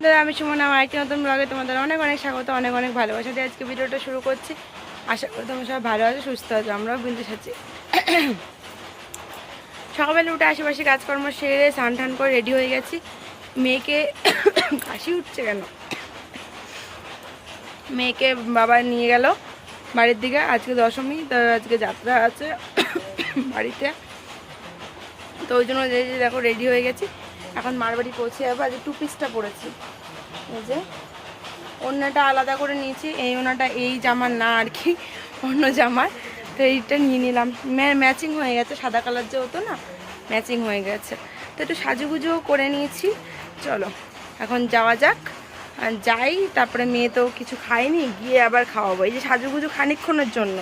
বন্ধুরা, আমি সুমন আমার একটি নতুন ব্লগে তোমাদের অনেক অনেক স্বাগত অনেক অনেক ভালোবাসা দিয়ে আজকে ভিডিওটা শুরু করছি। আশা করি তোমরা সবাই ভালো আছো সুস্থ আছো আমরাও বিন্দু সাচ্ছি সকালবেলা উঠে আশেপাশে কাজকর্ম সেরে স্নান টান করে রেডি হয়ে গেছি। মেয়েকে কাশি উঠছে কেন? মেয়েকে বাবা নিয়ে গেল বাড়ির দিকে আজকে দশমী তো আজকে যাত্রা আছে বাড়িতে। তো ওই জন্য দেখো রেডি হয়ে গেছি। এখন মার বাড়ি পৌঁছে যাব আজকে টু পিসটা পরেছি এই যে অন্যটা আলাদা করে নিয়েছি, এই ওনাটা এই জামার না আর কি, অন্য জামার। তো এইটা নিয়ে নিলাম। ম্যাচিং হয়ে গেছে, সাদা কালার যে হতো না, ম্যাচিং হয়ে গেছে। তো একটু সাজুগুজুও করে নিয়েছি। চলো, এখন যাওয়া যাক। যাই, তারপরে মেয়ে তো কিছু খায়নি, গিয়ে আবার খাওয়াবো। এই যে সাজুগুজু খানিকক্ষণের জন্য।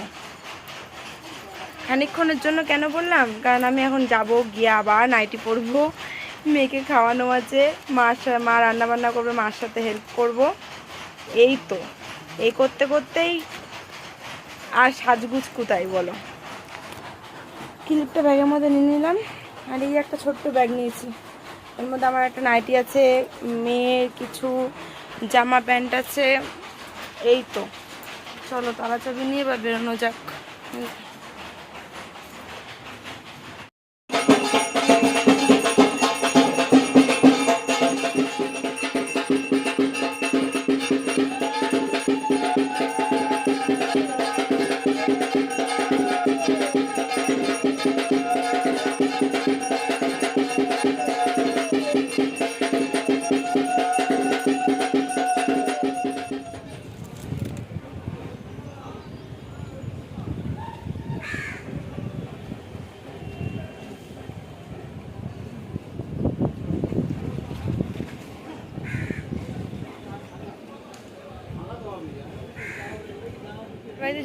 খানিকক্ষণের জন্য কেন বললাম? কারণ আমি এখন যাব, গিয়ে আবার নাইটি পরবো মেয়েকে খাওয়ানো আছে মার মা রান্না বান্না করবে, মার সাথে হেল্প করব। এই তো। এই করতে করতেই আর সাজগুজ কোথায় বলো? ক্লিপটা ব্যাগের মধ্যে নিয়ে নিলাম। আর এই একটা ছোট্ট ব্যাগ নিয়েছি। এর মধ্যে আমার একটা নাইটি আছে, মেয়ের কিছু জামা প্যান্ট আছে। এই তো। চলো তালা চাবি নিয়ে বা বেরোনো যাক।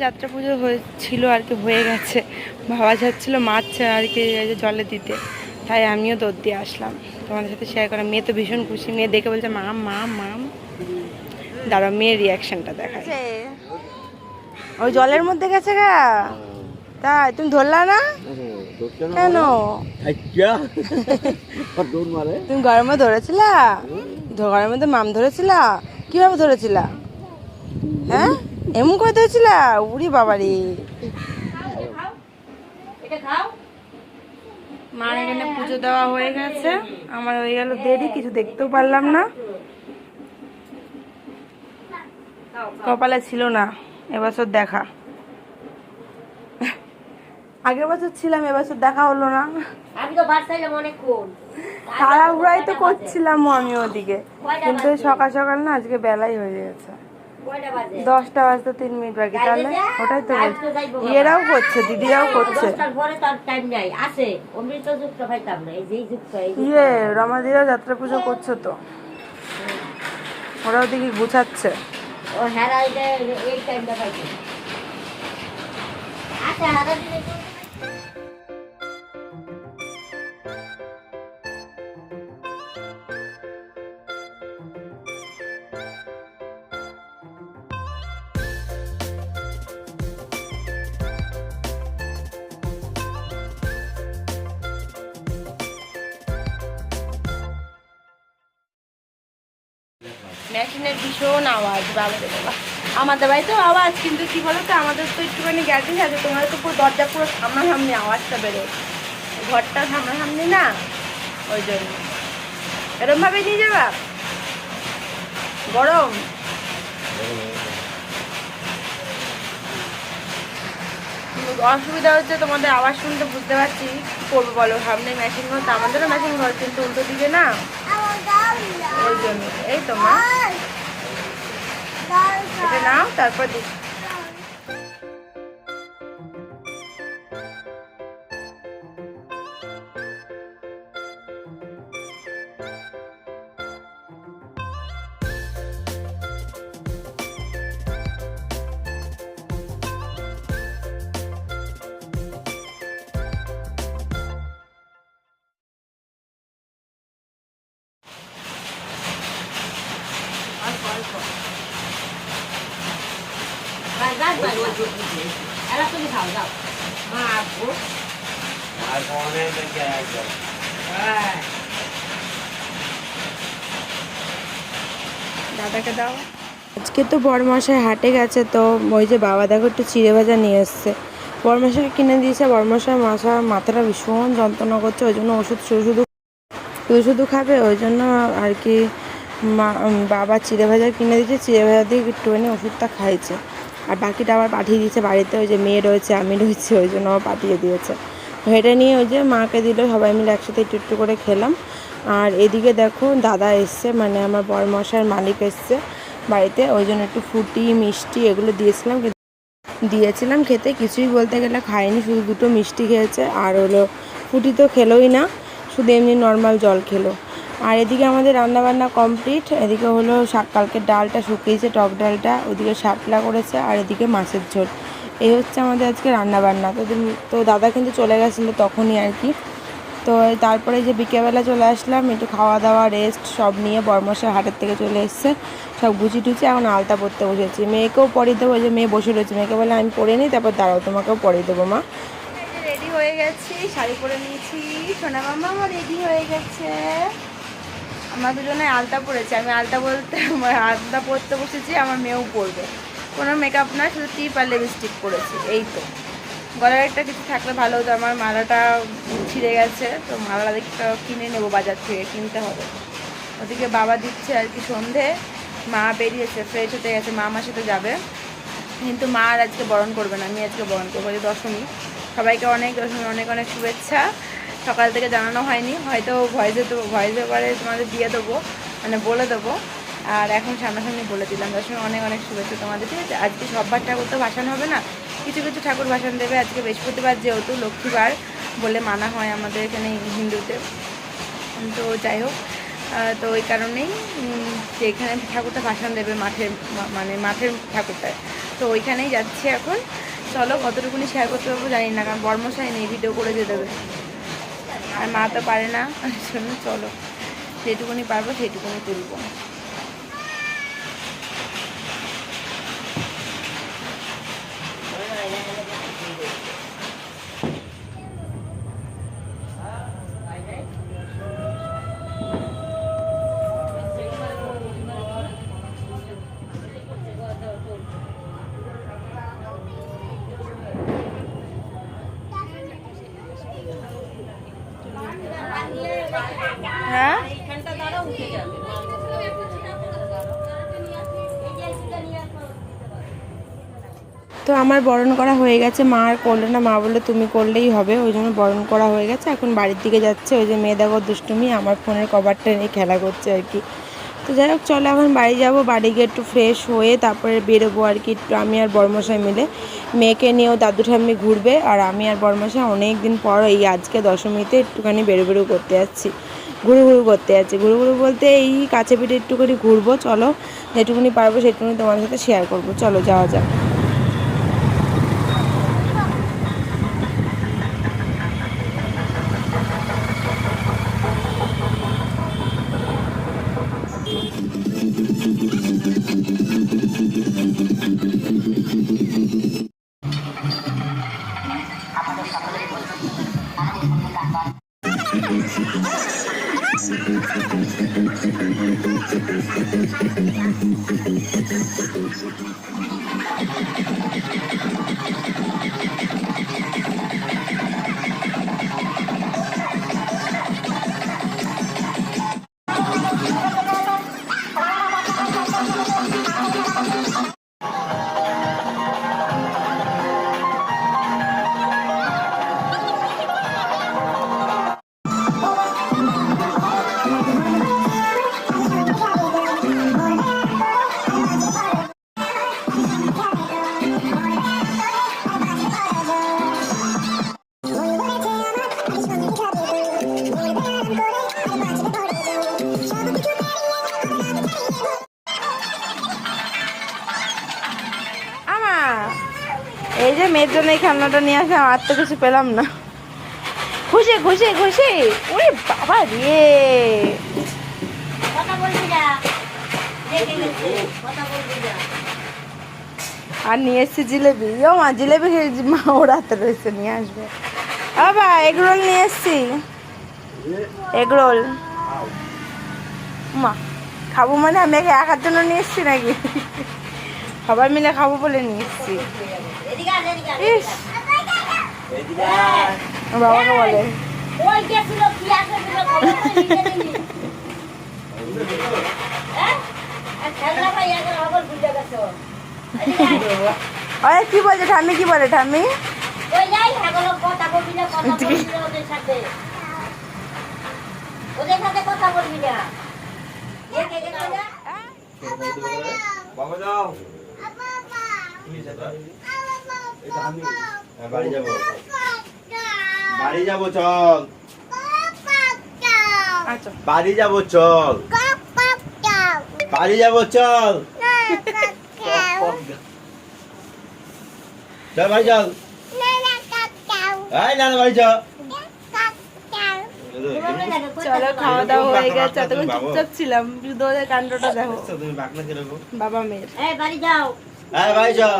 যাত্রা পুজো হয়েছিল আর কি হয়ে গেছে। ভাবা যাচ্ছিল মাছ আর কি যে জলে দিতে। তাই আমিও দৌড় দিয়ে আসলাম। তোমাদের সাথে শেয়ার করা মেয়ে তো ভীষণ খুশি। মেয়ে দেখে বলছে মাম মাম মাম। দাঁড়াও মেয়ের রিয়াকশনটা দেখায় ওই জলের মধ্যে গেছে গা? তাই তুমি ধরলা না? কেন? দৌড় তুমি ঘরের মধ্যে ধরেছিলা? মধ্যে মাম ধরেছিলা? কীভাবে ধরেছিলা? হ্যাঁ? এমন করে ধরেছিলা উড়ি বাবারি। মার এখানে পুজো দেওয়া হয়ে গেছে। আমার হয়ে গেল দেরি কিছু দেখতেও পারলাম না। কপালে ছিল না এবছর দেখা। আগের বছর ছিলাম এবছর দেখা হলো না। তাড়াহুড়াই তো করছিলাম আমি ওদিকে। কিন্তু সকাল সকাল না আজকে বেলাই হয়ে গেছে। দশটা বাজতে তিন মিনিট বাকি তাহলে ওটাই তো। ইয়েরাও করছে দিদিরাও করছে। ইয়ে রমাদিরাও যাত্রা পুজো করছে তো। ওরাও দেখি গুছাচ্ছে। আচ্ছা মেশিনের ভীষণ আওয়াজ বাবা বাবা আমাদের বাড়িতেও আওয়াজ, কিন্তু কি বলো তো আমাদের তো একটুখানি গ্যাটিং আছে তোমাদের তো পুরো দরজা, পুরো সামনাসামনি আওয়াজটা বেরোয়। ঘরটা সামনাসামনি না, ওই জন্য। এরম ভাবে নিয়ে যাবা? গরম? অসুবিধা হচ্ছে তোমাদের আওয়াজ শুনতে বুঝতে পারছি। করব বলো, সামনে মেশিন ঘর, তো আমাদেরও মেশিন ঘর, কিন্তু উল্টো দিকে না। এই তো মা। এটা নাও তারপর দিচ্ছি দাও। আজকে তো বড়মশাই হাটে গেছে, তো ওই যে বাবা দেখো একটু চিড়ে ভাজা নিয়ে এসছে। বড়মশাইকে কিনে দিয়েছে বড়মশাই মাথা মাথাটা ভীষণ যন্ত্রণা করছে, ওই জন্য ওষুধ শুধু শুধু শুধু শুধু খাবে, ওই জন্য আর কি বাবা চিড়ে ভাজা কিনে দিয়েছে, চিড়ে ভাজা দিয়ে একটুখানি ওষুধটা খাইছে। আর বাকিটা আবার পাঠিয়ে দিয়েছে বাড়িতে, ওই যে মেয়ে রয়েছে, আমি রয়েছে, ওই জন্য আবার পাঠিয়ে দিয়েছে। এটা নিয়ে ওই যে মাকে দিল, সবাই মিলে একসাথে একটু একটু করে খেলাম। আর এদিকে দেখো, দাদা এসছে মানে আমার বরমশার মালিক এসছে বাড়িতে, ওই জন্য একটু ফুটি, মিষ্টি এগুলো দিয়েছিলাম দিয়েছিলাম খেতে, কিছুই বলতে গেলে খায়নি শুধু দুটো মিষ্টি খেয়েছে, আর হলো ফুটি তো খেলোই না, শুধু এমনি নর্মাল জল খেলো। আর এদিকে আমাদের রান্নাবান্না কমপ্লিট। এদিকে হলো শাক কালকের ডালটা শুকিয়েছে, টক ডালটা। ওদিকে শাপলা করেছে আর এদিকে মাছের ঝোল। এই হচ্ছে আমাদের আজকে রান্নাবান্না। তো তো দাদা কিন্তু চলে গেছিল তখনই আর কি। তো তারপরে যে বিকেলবেলা চলে আসলাম, একটু খাওয়া দাওয়া রেস্ট সব নিয়ে বর্মশাই হাটের থেকে চলে এসছে। সব গুছি টুচি এখন আলতা পরতে বসেছি। মেয়েকেও পরে দেবো যে মেয়ে বসে রয়েছে। মেয়েকে বলে আমি পরে নিই, তারপর দাঁড়াও, তোমাকেও পরে দেবো, মা। রেডি হয়ে গেছি, শাড়ি পরে নিয়েছি। সোনা মামা, আমার রেডি হয়ে গেছে। আমরা দুজনে আলতা পরেছি। আমি আলতা বলতে আমার আলতা পরতে বসেছি, আমার মেয়েও পরবে। কোনো মেকআপ না, শুধু টিপ আর লিপস্টিক পরেছি, এই তো। গলার একটা কিছু থাকলে ভালো হতো, আমার মালাটা ছিঁড়ে গেছে, তো মালা দেখতে কিনে নেব বাজার থেকে, কিনতে হবে। ওদিকে বাবা দিচ্ছে আর কি সন্ধে, মা বেরিয়েছে ফ্রেশ হতে গেছে, মা আমার সাথে যাবে। কিন্তু মা আর আজকে বরণ করবে না, আমি আজকে বরণ করব দশমী। সবাইকে অনেক দশমী অনেক অনেক শুভেচ্ছা। সকাল থেকে জানানো হয়নি। হয়তো ভয়েসে দেবো ভয়েসে পরে তোমাদের দিয়ে দেবো মানে বলে দেবো। আর এখন সামনাসামনি বলে দিলাম। দশমী অনেক অনেক শুভেচ্ছা তোমাদের। ঠিক আছে? আজকে সববার ঠাকুর তো ভাসান হবে না? কিছু কিছু ঠাকুর ভাসান দেবে। আজকে বৃহস্পতিবার যেহেতু লক্ষ্মীবার বলে মানা হয় আমাদের এখানে হিন্দুতে। তো যাই হোক তো ওই কারণেই যে এখানে ঠাকুরটা ভাসান দেবে মাঠের মানে মাঠের ঠাকুরটায়। তো ওইখানেই যাচ্ছি এখন। চলো কতটুকুনি শেয়ার করতে পারব জানি না, কারণ বর্মশাই নেই ভিডিও করে দিয়ে দেবে। আর মা তো পারে না জন্য চলো যেটুকুনি পারব সেটুকুনি তুলবো। তো আমার বরণ করা হয়ে গেছে। মা আর করল না, মা বলল, তুমি করলেই হবে। ওই জন্য বরণ করা হয়ে গেছে। এখন বাড়ির দিকে যাচ্ছে। ওই যে মেয়ে দেখো, দুষ্টুমি, আমার ফোনের কভারটা নিয়ে খেলা করছে আর কি। তো যাই হোক, চলো এখন বাড়ি যাব। বাড়ি গিয়ে একটু ফ্রেশ হয়ে তারপরে বেরোবো আর কি একটু আমি আর বর্মশাই মিলে। মেয়েকে নিয়েও দাদু ঠাম্মি ঘুরবে আর আমি আর বর্মশাই অনেক দিন পর এই আজকে দশমীতে একটুখানি বেরো বেরো করতে যাচ্ছি। ঘুরু ঘুরু করতে যাচ্ছি। ঘুরু ঘুরু বলতে এই কাছে পিঠে একটুখানি ঘুরবো, চলো। যেটুকুনি পারব সেটুকুনি তোমার সাথে শেয়ার করব। চলো, যাওয়া যাক। আমার জন্য এই খেলনাটা নিয়ে আসে আর তো কিছু পেলাম না। খুশি খুশি খুশি। ওরে বাবা রে। আর নিয়ে এসছি জিলেবি। ও মা জিলেবি মা ওর হাতে রয়েছে নিয়ে আসবে। বাবা এগ রোল নিয়ে এসছি। Egg roll. মা খাব মানে আমি একে একার জন্য নিয়ে এসছি নাকি? সবাই মিলে খাব বলে নিয়ে এসছি। বাবাকে বলে কি। হ্যাঁ? আর বলছে ঠাম্মি কি বলে ঠাম্মি ওই যাই, এগুলো কথা বলবি না, কথা বলবি না ওদের সাথে। কথা বলবি না। বাবা যাও তোর? এটা আমি বাড়ি যাব বাড়ি যাব চল। আচ্ছা। বাড়ি যাব চল। বাড়ি যাব চল। চল বাড়ি চল। এই না না বাড়ি চল। খাওয়া দাওয়া হয়ে গেছে এতক্ষণ চুপচাপ ছিলাম। কাণ্ডটা দেখো। বাবা মেয়ের। বাড়ি যাও বাড়ি দাও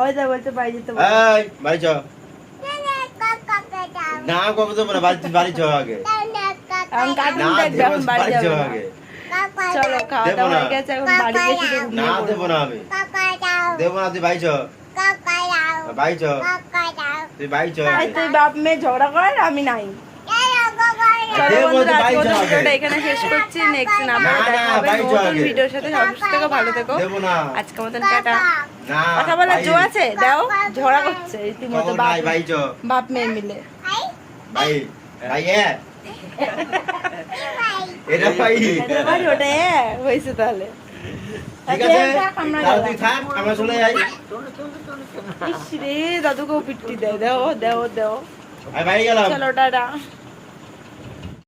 ওই দা বলতে পাই যেতে এই বাড়ি চল না কবে তো বলে বাড়ি বাড়ি চল আগে। এখন কার্টুন না। এখন বাড়ি বাড়ি যাবে। চল না। আগে চলো খাওয়া দাওয়া হয়ে গেছে এখন বাড়ি গিয়ে শুধু ঘুমিয়ে দেবো পড়ব। না আমি। দেবো না তুই বাড়ি চল বাড়ি চল তুই বাড়ি চল তুই বাপ মেয়ে ঝগড়া কর আমি নাই। এখানে শেষ করছি। নেক্সট না না, দেখা হবে নতুন ভিডিওর সাথে। ভালো থেকো। দেবো না। আজকে মতন টাটা। কথা বলার জো আছে? দাও ঝগড়া করছে রীতিমতো বাপ বাপ মেয়ে মিলে। ভাই? ভাই এ? এটা ভাই। এটা বাড়ি ওটা এ, হয়েছে তাহলে। ঠিক আচ্ছা, আছে তাহলে তুই থাক আমরা চলে যাই। ইস রে দাদুকেও পিট্টি দেও দেও দেও। দেও বাড়ি গেলাম। চলো টাটা।